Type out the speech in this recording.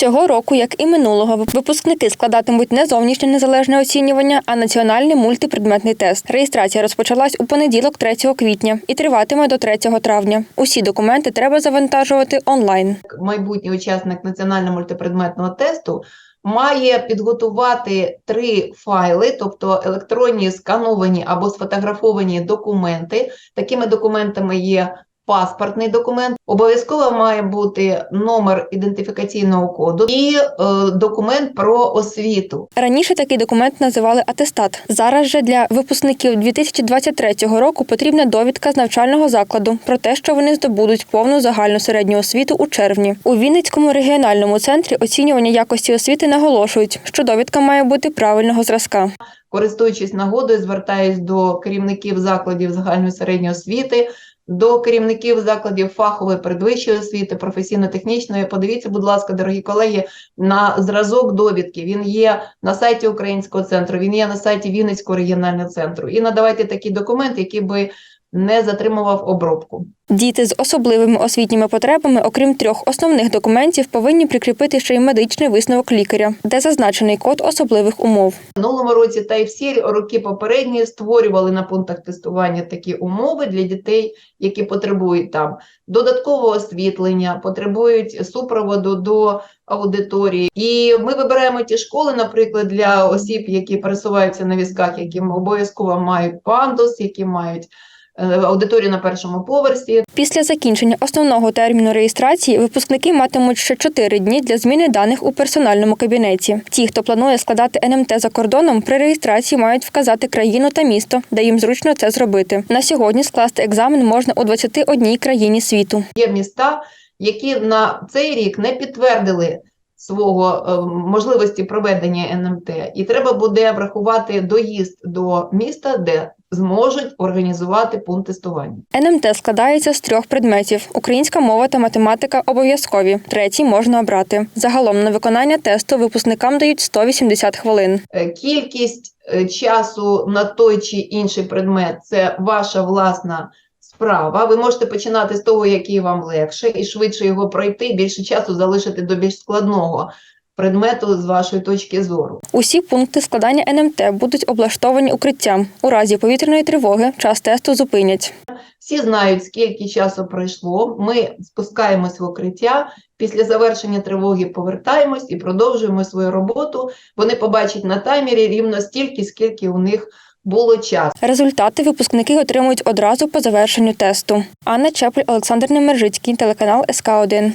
Цього року, як і минулого, випускники складатимуть не зовнішнє незалежне оцінювання, а національний мультипредметний тест. Реєстрація розпочалась у понеділок, 3 квітня, і триватиме до 3 травня. Усі документи треба завантажувати онлайн. майбутній учасник національного мультипредметного тесту має підготувати три файли, тобто електронні скановані або сфотографовані документи. Такими документами є паспортний документ, обов'язково має бути номер ідентифікаційного коду і е, документ про освіту. Раніше такий документ називали атестат. Зараз же для випускників 2023 року потрібна довідка з навчального закладу про те, що вони здобудуть повну загальну середню освіту у червні. У Вінницькому регіональному центрі оцінювання якості освіти наголошують, що довідка має бути правильного зразка. Користуючись нагодою, звертаюсь до керівників закладів загальної середньої освіти, до керівників закладів фахової передвищої освіти, професійно-технічної. Подивіться, будь ласка, дорогі колеги, на зразок довідки. Він є на сайті Українського центру, він є на сайті Вінницького регіонального центру. І надавайте такі документи, які би не затримував обробку. Діти з особливими освітніми потребами, окрім трьох основних документів, повинні прикріпити ще й медичний висновок лікаря, де зазначений код особливих умов. Минулому році та й всі роки попередні створювали на пунктах тестування такі умови для дітей, які потребують там додаткового освітлення, потребують супроводу до аудиторії. І ми вибираємо ті школи, наприклад, для осіб, які пересуваються на візках, які обов'язково мають пандус, які мають аудиторію на першому поверсі. Після закінчення основного терміну реєстрації випускники матимуть ще 4 дні для зміни даних у персональному кабінеті. Ті, хто планує складати НМТ за кордоном, при реєстрації мають вказати країну та місто, де їм зручно це зробити. На сьогодні скласти екзамен можна у 21 країні світу. Є міста, які на цей рік не підтвердили свого е, можливості проведення НМТ, і треба буде врахувати доїзд до міста, де зможуть організувати пункт тестування. НМТ складається з трьох предметів: українська мова та математика обов'язкові. Третій можна обрати. Загалом на виконання тесту випускникам дають 180 хвилин. Е, Кількість е, часу на той чи інший предмет це ваша власна справа. Ви можете починати з того, який вам легше, і швидше його пройти, більше часу залишити до більш складного предмету з вашої точки зору. Усі пункти складання НМТ будуть облаштовані укриттям. У разі повітряної тривоги час тесту зупинять. Всі знають, скільки часу пройшло. Ми спускаємось в укриття. Після завершення тривоги повертаємось і продовжуємо свою роботу. Вони побачать на таймері рівно стільки, скільки у них було часу. Результати випускники отримують одразу по завершенню тесту. Анна Чепель, Олександр Немержицький, телеканал СК 1